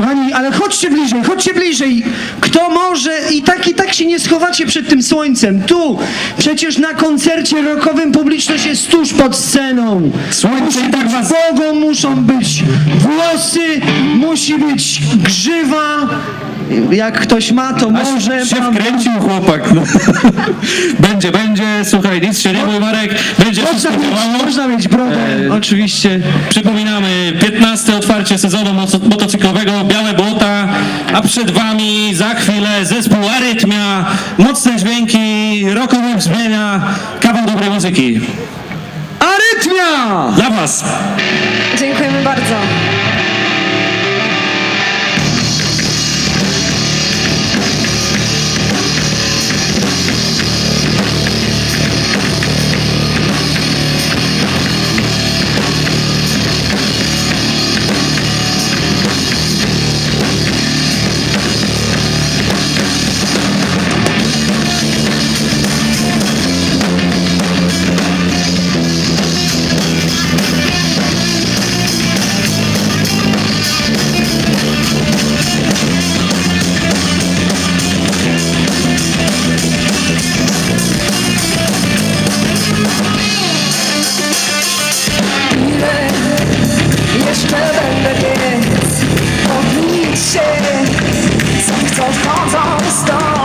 Kochani, ale chodźcie bliżej, chodźcie bliżej. Kto może i tak i tak się nie schowacie przed tym słońcem. Tu, przecież na koncercie rockowym publiczność jest tuż pod sceną. Słońce i tak was... Bogą muszą być włosy, musi być grzywa. Jak ktoś ma, to może. się wkręcił chłopak. No. będzie, będzie, słuchaj, nic się nie bój Marek, będzie Można mieć brodę, E, oczywiście. Przypominamy, 15 otwarcie sezonu moto- motocyklowego Białe Błota, a przed wami za chwilę zespół Arytmia, mocne dźwięki, rockowe brzmienia, kawał dobrej muzyki. Arytmia! Dla was! Dziękujemy bardzo. calls all the stone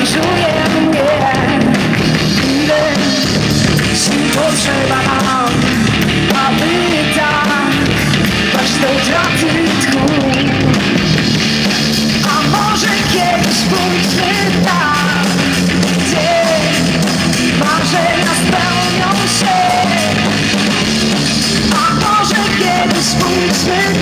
paraliżuje mnie. Ile sił potrzeba nam, aby tak paść do utraty tchu. A może kiedyś pójdźmy tam, gdzie marzenia spełnią się. A może kiedyś pójdźmy